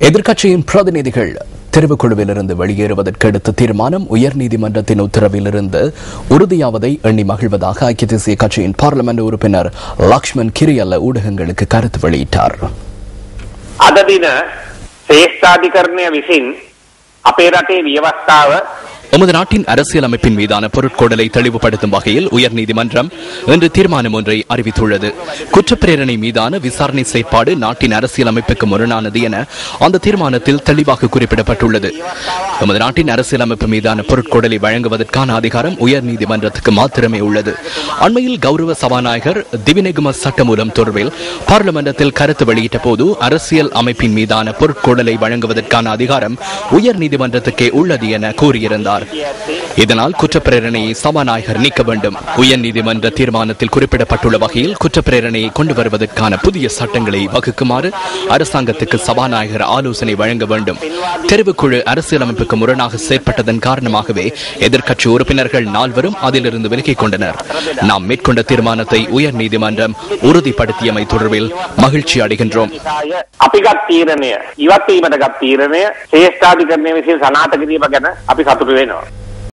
எதிர்க்கட்சியின் பிரதிநிதிகள் தெரிவுக்குழுவிலிருந்து வெளியேறுவதற்கு எடுத்த தீர்மானம் உயர்நீதிமன்றத்தின் உத்தரவிலிருந்து உறுதியாவதை எண்ணி மகிழ்வதாக ஐக்கிய தேசிய கட்சியின் பார்லிமெண்ட் உறுப்பினர் லக்ஷ்மண் கிரியல்ல ஊடகங்களுக்கு கருத்து வெளியிட்டார் අද දින ශ්‍රේෂ්ඨාධිකරණය විසින් අපේ රටේ ව්‍යවස්ථාව எமது நாட்டின் அரசியலமைப்பின் மீதான பொருட்கோடலை தெளிவுபடுத்தும் வகையில் உயர்நீதிமன்றம் இன்று தீர்மானம் ஒன்றை அறிவித்துள்ளது. குற்றப்பிரேரணை மீதான விசாரணை செயற்பாடு நாட்டின் அரசியலமைப்புக்கு முரணானது என அந்த தீர்மானத்தில் தெளிவாக குறிப்பிடப்பட்டுள்ளது. எமது நாட்டின் அரசியலமைப்பு மீதான பொருட்கோடலை வழங்குவதற்கான அதிகாரம் உயர்நீதிமன்றத்துக்கு மாத்திரமே உள்ளது. அண்மையில் கௌரவ சபாநாயகர் திவிநெகும சட்டமூலம் தொடர்பில் பார்லிமெண்டத்தில் கருத்து வெளியிட்ட போது அரசியல் அமைப்பின் மீதான பொருட்கோடலை வழங்குவதற்கான அதிகாரம் உயர்நீதிமன்றத்துக்கே உள்ளது என கூறியிருந்தார். இதனால் குற்றப்பிரேரணையை சபாநாயகர் நீக்க வேண்டும் உயர்நீதிமன்ற தீர்மானத்தில் குறிப்பிடப்பட்டுள்ள வகையில் குற்றப்பிரேரணையை கொண்டு வருவதற்கான புதிய சட்டங்களை வகுக்குமாறு அரசாங்கத்துக்கு சபாநாயகர் ஆலோசனை வழங்க வேண்டும் தெரிவுக்குழு அரசியலமைப்புக்கு முரணாக செயற்பட்டதன் காரணமாகவே எதிர்க்கட்சி உறுப்பினர்கள் நால்வரும் அதிலிருந்து விலகிக் கொண்டனர் நாம் மேற்கொண்ட தீர்மானத்தை உயர்நீதிமன்றம் உறுதிப்படுத்தியமை தொடர்பில் மகிழ்ச்சி அடைகின்றோம் අපි ගත් තීරණය ඉවත් වීමට ගත් තීරණය ශ්‍රේෂ්ඨාධිකරණය විසින් සනාථ කිරීම ගැන අපි සතුටු වෙනවා. menor.